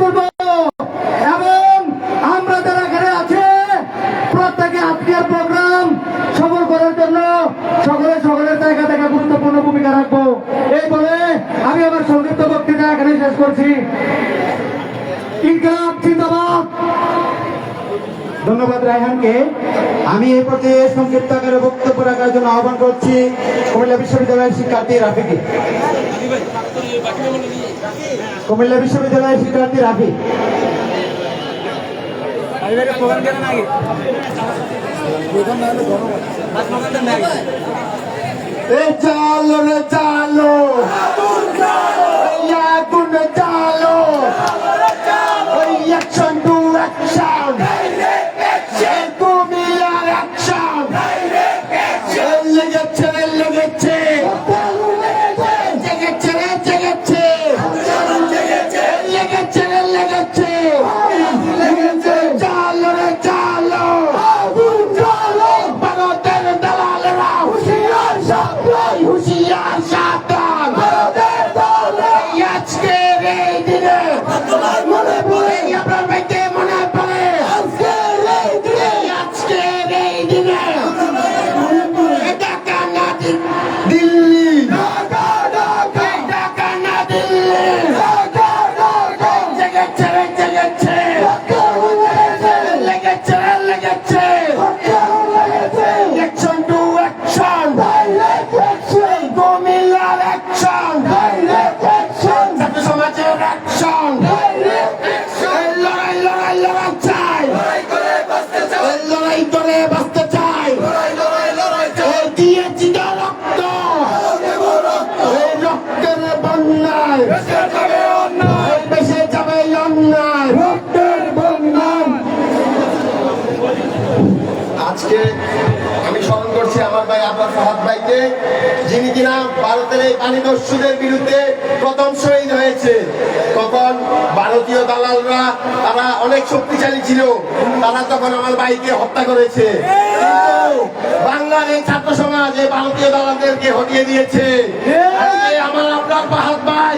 তুলব এবং আমরা যারা এখানে আছে, প্রত্যেকে আজকের প্রোগ্রাম সফল করার জন্য সকলে সকলের জায়গা থেকে গুরুত্বপূর্ণ ভূমিকা রাখব। এই বলে আমি আমার সংক্ষিপ্ত বক্তৃতা এখানে শেষ করছি। ইনকলাব জিন্দাবাদ। ধন্যবাদ রায়হানকে। আমি এই পর্যায়ে সংক্ষিপ্ত আকারে বক্তব্য রাখার জন্য আহ্বান করছি কুমিল্লা বিশ্ববিদ্যালয়ের শিক্ষার্থী রাফিকে। কুমিল্লা বিশ্ববিদ্যালয়ের শিক্ষার্থী রাফি। চালো রে চালো। আগুন চালো। ওই অ্যাকশন টু অ্যাকশন এই কুমিল্লার অ্যাকশন লেগেছে ভাইকে যিনি কিনা ভারতের এই পানিদস্যুদের বিরুদ্ধে প্রথম শহীদ হয়েছে। তখন ভারতীয় দালালরা, তারা অনেক শক্তিশালী ছিল। তারা তখন আমার ভাইকে হত্যা করেছে। বাংলার এই ছাত্র সমাজ এই ভারতীয় দালালদেরকে হটিয়ে দিয়েছে। আমার আপনার ফাহাদ ভাই,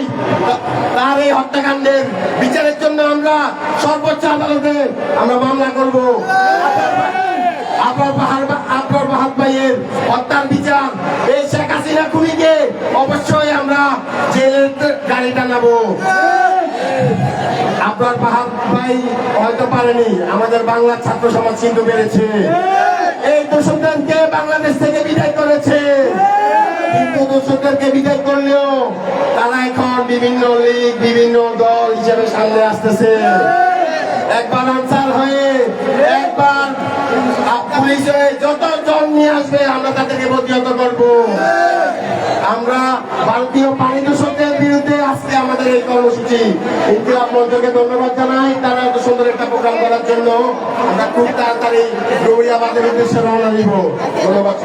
তার এই হত্যাকাণ্ডের বিচারের জন্য আমরা সর্বোচ্চ আদালতে আমরা মামলা করব। ভাইয়ের হত্যার বিচার। এই শেখ হাসিনা খুনিকে অবশ্যই আমরা জেলের আপনার পাহাড় ভাই হয়তো পারেনি। আমাদের বাংলার ছাত্র সমাজ পেরেছে এই দোষকদেরকে বাংলাদেশ থেকে বিদায় করেছে। কিন্তু দোষকদেরকে বিদায় করলেও তারা এখন বিভিন্ন লীগ, বিভিন্ন দল হিসেবে সামনে আসতেছে। একবার আনসার হয়ে, একবার পুলিশ হয়ে যত জন নিয়ে আসবে, আমরা তাদেরকে প্রতিহত করব। আমরা ভারতীয় পানি দূষকের বিরুদ্ধে আজকে আমাদের এই কর্মসূচি। ইনকিলাব মঞ্চকে ধন্যবাদ জানাই। তারা এত সুন্দর একটা প্রোগ্রাম করার জন্য আমরা খুব তাড়াতাড়ি গৌরিয়াবাদের উদ্দেশ্যে রওনা দিব। ধন্যবাদ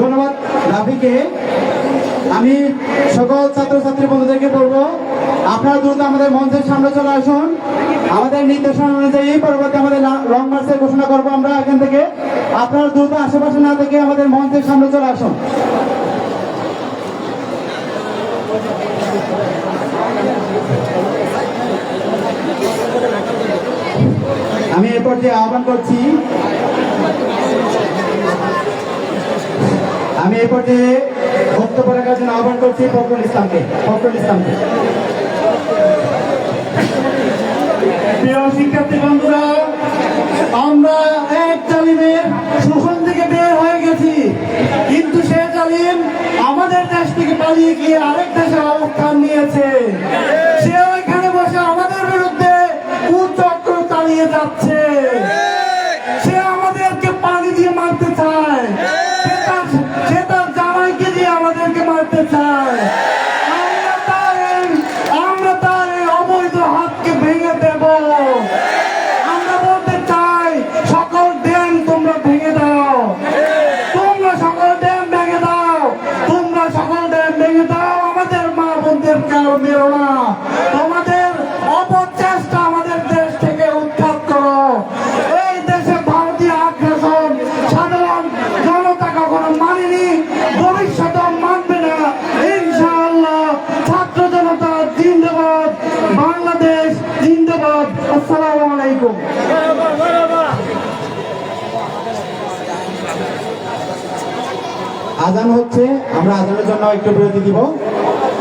ধন্যবাদ রাফিকে। আমি সকল ছাত্রছাত্রী বন্ধুদেরকে বলব, আপনারা দ্রুত আমাদের মঞ্চের সামনে চলে আসুন। আমাদের নির্দেশনা অনুযায়ী পরবর্তী আমাদের লং মার্চের ঘোষণা করব আমরা এখান থেকে। আপনারা দ্রুত আশেপাশে না থেকে আমাদের মঞ্চের সামনে চলে আসুন। আমি এ পর্যায়ে আহ্বান করছি, আমি এই পর্যায়ে জন্য আহ্বান করছি ফখরুল ইসলামকে ফখরুল ইসলামকে। শিক্ষার্থী বন্ধুরা, আমরা এক জালিমের শোষণ থেকে বের হয়ে গেছি। কিন্তু সে জালিম আমাদের দেশ থেকে পালিয়ে গিয়ে আরেক দেশে অবস্থান নিয়েছে। সে ওইখানে বসে আমাদের বিরুদ্ধে চালিয়ে যাচ্ছে। সে আমাদেরকে পানি দিয়ে মারতে চায়। আজান হচ্ছে আমরা আজানের জন্য একটু বিরতি দিব।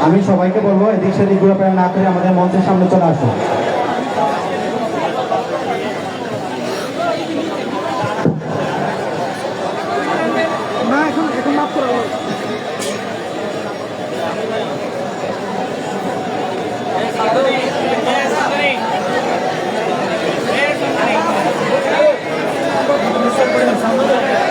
আমি সবাইকে বলব এদিক সেদিক ঘুরে না করে আমাদের মঞ্চের সামনে চলে আসুন। ঢাকার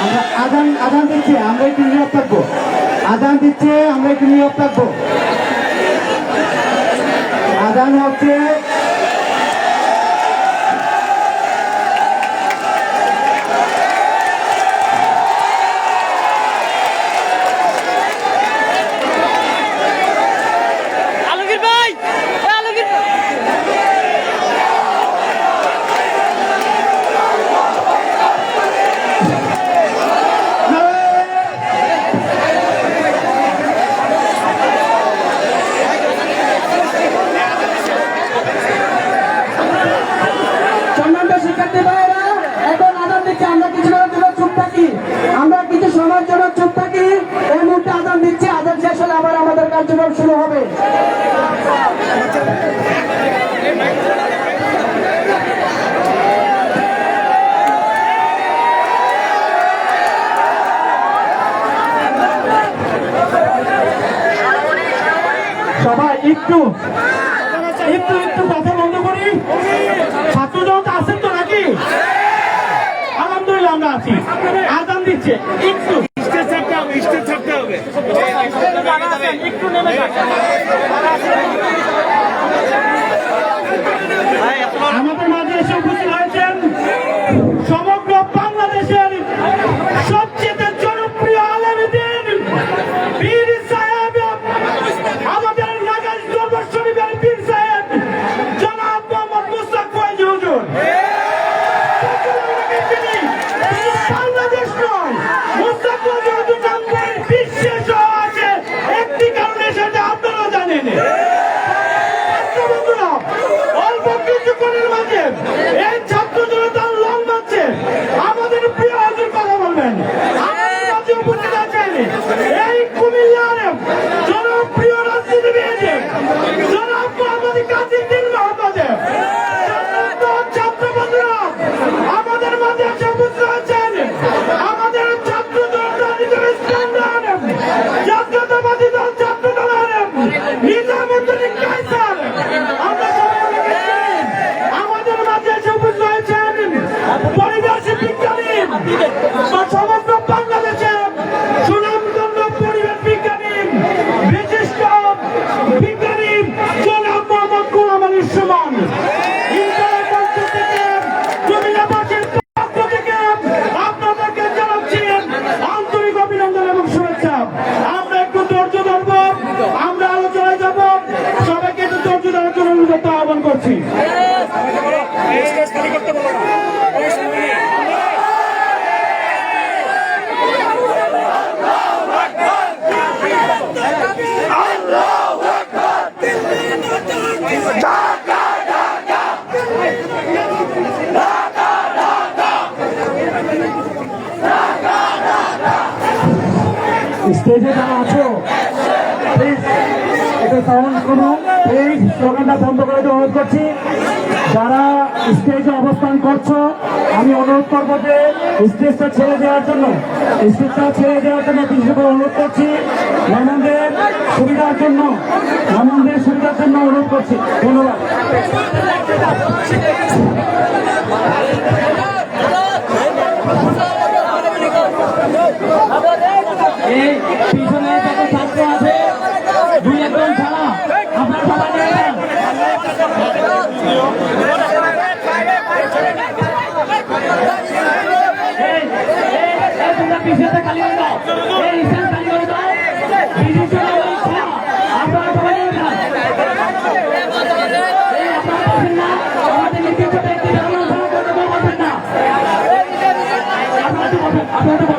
আমরা আগাম আজান দিচ্ছে আমরা একটু নিয়োগ কার্যক্রম শুরু হবে। সবাই একটু একটু একটু কথা বন্ধ করি। ছাত্র জনতা আছেন তো নাকি? আলহামদুলিল্লাহ আমরা আছি। আজান দিচ্ছে। একটু। একটু নেমে যান। আমাদের মাঝে এসে উপস্থিত সবাইকে একটু ধৈর্য ধরার জন্য অনুরোধ আহ্বান করছি। স্টেজে যারা আছো প্লিজ এটা সাউন্ড করুন প্লিজ স্লোগানটা বন্ধ করে অনুরোধ করছি। যারা স্টেজে অবস্থান করছ, আমি অনুরোধ করব যে স্টেজটা ছেড়ে দেওয়ার জন্য, স্টেজটা ছেড়ে দেওয়ার জন্য বিশেষ অনুরোধ করছি। মেহমানদের সুবিধার জন্য মেহমানদের সুবিধার জন্য অনুরোধ করছি। ধন্যবাদ। এই পিছনে যত ছাত্র আছে দুই একজন ছাড়া আপনার সবাই নেবেন এই, এই, এই, তোমরা পিছনে খালি হয়ে যাও এই স্থান খালি হয়ে যাও বিশিষ্ট নাগরিক ছাড়া আপনারা সবাই নেবেন এই আপনারা পারবেন না আমাদের নির্দিষ্ট ব্যক্তি দেখানোর সময় করতে পারবেন না একটু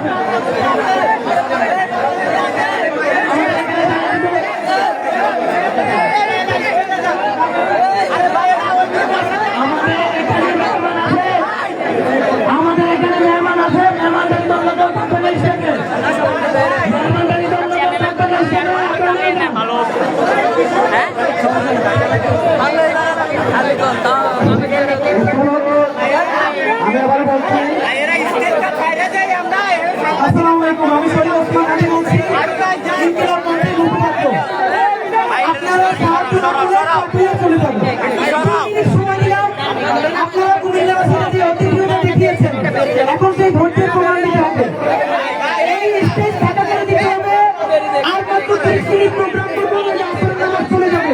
মিনিট প্রোগ্রাম করব নইলে আসরের নামাজ চলে যাবে।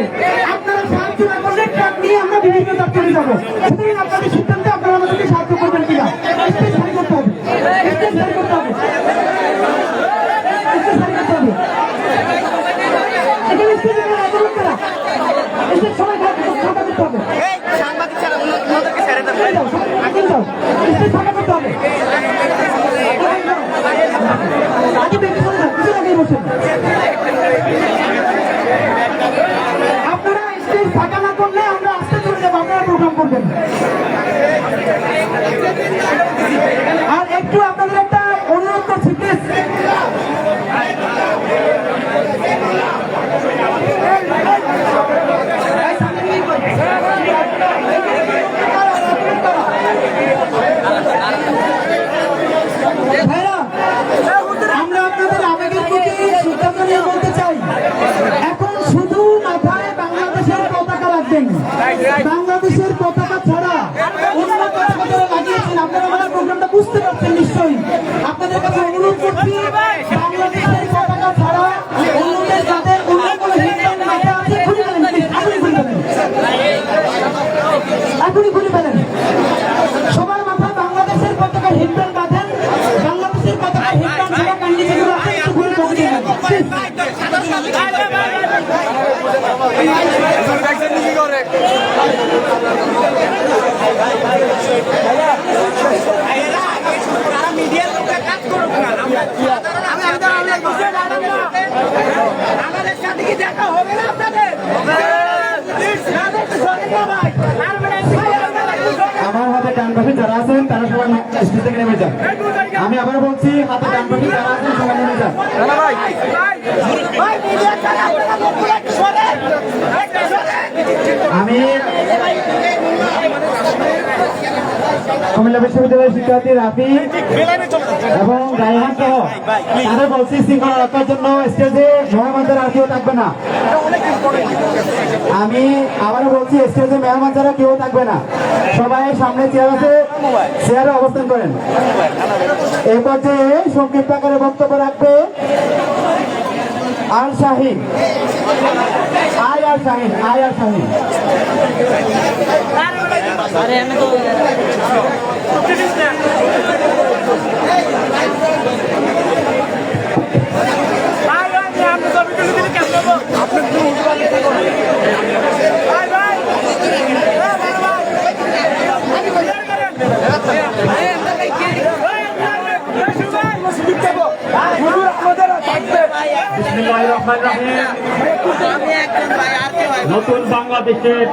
আপনারা সাহায্য না করলে ট্রাক নিয়ে আমরা বিভিন্ন জাত যাব। সুতরাং আপনাদের সিদ্ধান্তে আপনারা আমাদেরকে সাহায্য করবেন কিনা? স্টেজ সারি করতে হবে। স্টেজ সারি করতে হবে। স্টেজ সারি করতে হবে। এখানে স্টেজে আন্দোলন করা স্টেজ সবাই ফাঁকা করতে হবে। আগে যাও, আগে যাও। স্টেজ ফাঁকা করতে হবে আগে বেরিয়ে চলে যান কিছু আগেই বসেন আপনারা স্টেজ ফাঁকা না করলে আমরা আসতে চলে যাব আপনারা প্রোগ্রাম করবেন আর একটু আপনাদের একটা অনুরোধ করছি প্লিজ ভাইরা, আমরা আপনাদের আবেগের প্রতি সিদ্ধান্ত নিয়ে বলতে চাই এখন শুধু মাথায় বাংলাদেশের পতাকা রাখবেন বাংলাদেশের পতাকা ছাড়া অন্য পতাকা যারা লাগিয়েছেন আপনারা আমাদের প্রোগ্রামটা বুঝতে পারছেন নিশ্চয়ই আপনাদের কাছে অনুরোধ করছি বাংলাদেশের পতাকা ছাড়া অন্যদের যাদের অন্য কোনো হিন্দু মাথা আছে খুলে ফেলেন please, এখনই খুলে ফেলেন এখনই খুলে ফেলেন সবার মাথায় বাংলাদেশের পতাকা হিটব্যান্ড বাঁধেন বাংলাদেশের পতাকা হিটব্যান্ড ছাড়া কান্ডি যেগুলো আছে একটু ঘুরে ঢুকিয়ে দেন Please. আমাদের সাথে কি দেখা হবে না আপনাদের আমার হাতে ডান পাশে যারা আছেন তারা সবাই স্টেজ থেকে নেমে যান। আমি আবার বলছি হাতে ডান পাশে যারা আছেন সবাই নেমে যান। আমি কুমিল্লা বিশ্ববিদ্যালয়ের শিক্ষার্থী রাফি। এবং রায়হান সহ তাদের বলছি, শৃঙ্খলা রক্ষার জন্য স্টেজে মেহমানদের আর কেউ থাকবে না। আমি আবারও বলছি, স্টেজে মেহমান ছাড়া কেউ থাকবে না। সবাই সামনে চেয়ার আছে, চেয়ারে অবস্থান করেন। এই পর্যায়ে সংক্ষিপ্ত আকারে বক্তব্য রাখবে আর শাহিন। আয় আর শাহিন, আয় আর শাহিন। আরে আমি তো বাংলাদেশের